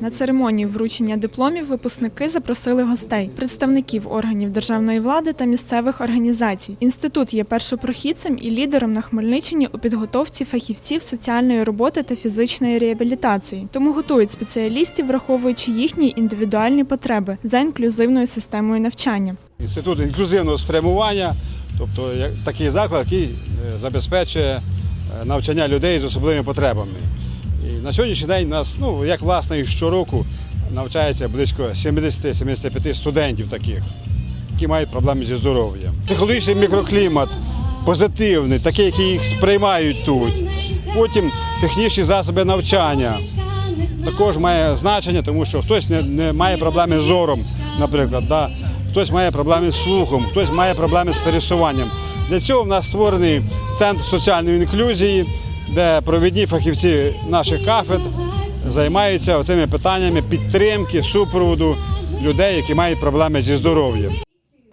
На церемонію вручення дипломів випускники запросили гостей, представників органів державної влади та місцевих організацій. Інститут є першопрохідцем і лідером на Хмельниччині у підготовці фахівців соціальної роботи та фізичної реабілітації. Тому готують спеціалістів, враховуючи їхні індивідуальні потреби за інклюзивною системою навчання. Інститут інклюзивного спрямування, тобто як- такий заклад, який е, забезпечує е, навчання людей з особливими потребами. І на сьогоднішній день нас, ну як власне і щороку, навчається близько 70-75 студентів таких, які мають проблеми зі здоров'ям. Психологічний мікроклімат позитивний, такий, який їх сприймають тут. Потім технічні засоби навчання також має значення, тому що хтось не, не має проблеми з зором, наприклад, да? хтось має проблеми з слухом, хтось має проблеми з пересуванням. Для цього в нас створений центр соціальної інклюзії, де провідні фахівці наших кафедр займаються цими питаннями підтримки, супроводу людей, які мають проблеми зі здоров'ям.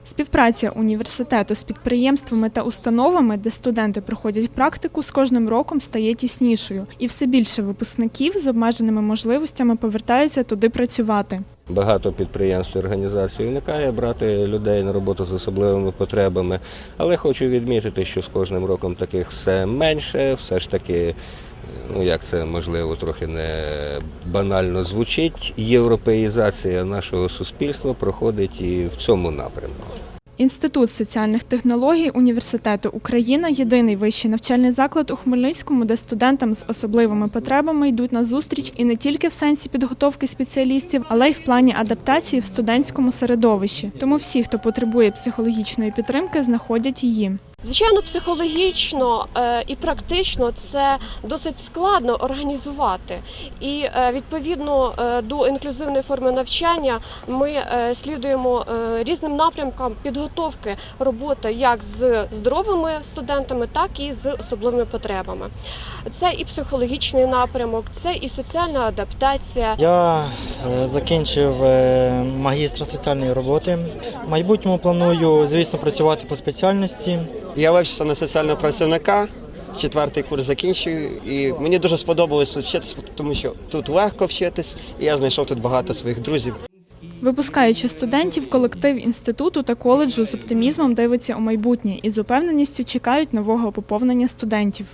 Співпраця університету з підприємствами та установами, де студенти проходять практику, з кожним роком стає тіснішою, і все більше випускників з обмеженими можливостями повертаються туди працювати. Багато підприємств і організацій уникає брати людей на роботу з особливими потребами, але хочу відмітити, що з кожним роком таких все менше, все ж таки, ну як це можливо трохи не банально звучить. Європеїзація нашого суспільства проходить і в цьому напрямку. Інститут соціальних технологій університету Україна єдиний вищий навчальний заклад у Хмельницькому, де студентам з особливими потребами йдуть на зустріч і не тільки в сенсі підготовки спеціалістів, але й в плані адаптації в студентському середовищі. Тому всі, хто потребує психологічної підтримки, знаходять її. Звичайно, психологічно е, і практично це досить складно організувати. І е, відповідно е, до інклюзивної форми навчання ми слідуємо різним напрямкам підготовки роботи як з здоровими студентами, так і з особливими потребами. Це і психологічний напрямок, це і соціальна адаптація. Я закінчив магістра соціальної роботи. В майбутньому планую, звісно, працювати по спеціальності. Я вивчився на соціального працівника, четвертий курс закінчую, і мені дуже сподобалось тут вчитися, тому що тут легко вчитись, і я знайшов тут багато своїх друзів. Випускаючи студентів, колектив інституту та коледжу з оптимізмом дивиться у майбутнє і з упевненістю чекають нового поповнення студентів.